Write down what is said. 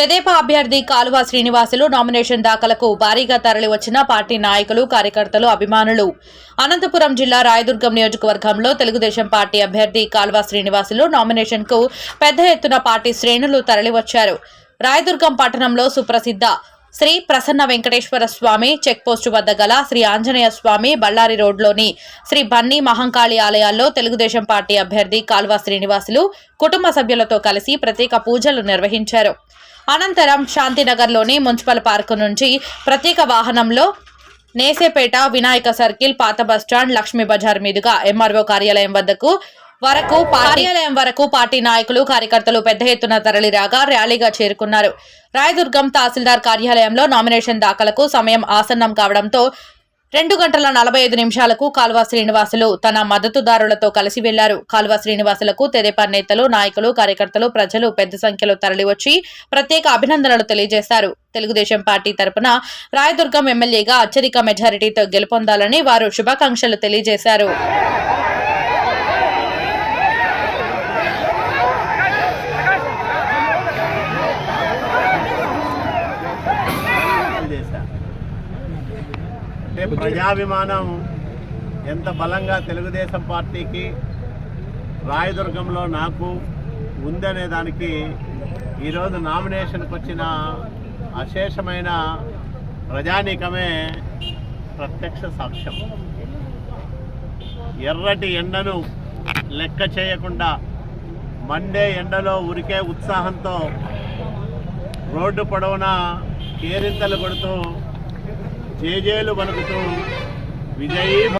తెదేపా అభ్యర్థి కాలువ శ్రీనివాసులు నామినేషన్ దాఖలకు భారీగా తరలివచ్చిన పార్టీ నాయకులు కార్యకర్తలు అభిమానులు. అనంతపురం జిల్లా రాయదుర్గం నియోజకవర్గంలో తెలుగుదేశం పార్టీ అభ్యర్థి కాలువ శ్రీనివాసులు నామినేషన్కు పెద్ద ఎత్తున పార్టీ శ్రేణులు తరలివచ్చారు. రాయదుర్గం పట్టణంలో సుప్రసిద్ధ శ్రీ ప్రసన్న వెంకటేశ్వర స్వామి చెక్ పోస్టు వద్ద గల శ్రీ ఆంజనేయ స్వామి బళ్ళారి రోడ్లోని శ్రీ బన్నీ మహంకాళి ఆలయాల్లో తెలుగుదేశం పార్టీ అభ్యర్థి కాల్వ శ్రీనివాసులు కుటుంబ సభ్యులతో కలిసి ప్రత్యేక పూజలు నిర్వహించారు. అనంతరం శాంతినగర్లోని మున్సిపల్ పార్కు నుంచి ప్రత్యేక వాహనంలో నేసేపేట వినాయక సర్కిల్ పాత బస్టాండ్ లక్ష్మీ బజార్ మీదుగా ఎంఆర్ఓ కార్యాలయం వద్దకు వరకు కార్యాలయం వరకు పార్టీ నాయకులు కార్యకర్తలు పెద్ద ఎత్తున తరలిరాగా ర్యాలీగా చేరుకున్నారు. రాయదుర్గం తహసీల్దార్ కార్యాలయంలో నామినేషన్ దాఖలకు సమయం ఆసన్నం కావడంతో రెండు గంటల నలభై ఐదు నిమిషాలకు కాల్వ శ్రీనివాసులు తన మద్దతుదారులతో కలిసి వెళ్ళారు. కాల్వ శ్రీనివాసులకు తెదేపా నేతలు నాయకులు కార్యకర్తలు ప్రజలు పెద్ద సంఖ్యలో తరలివచ్చి ప్రత్యేక అభినందనలు తెలియజేశారు. తెలుగుదేశం పార్టీ తరపున రాయదుర్గం ఎమ్మెల్యేగా అత్యధిక మెజారిటీతో గెలుపొందాలని వారు శుభాకాంక్షలు తెలియజేశారు. అంటే ప్రజాభిమానం ఎంత బలంగా తెలుగుదేశం పార్టీకి రాయదుర్గంలో నాకు ఉందనే దానికి ఈరోజు నామినేషన్కి వచ్చిన అశేషమైన ప్రజానీకమే ప్రత్యక్ష సాక్ష్యం. ఎర్రటి ఎండను లెక్క చేయకుండా మండే ఎండలో ఉరికే ఉత్సాహంతో రోడ్డు పొడవునా కేరింతలు కొడుతూ జేజేలు పలుకుతూ విజయీ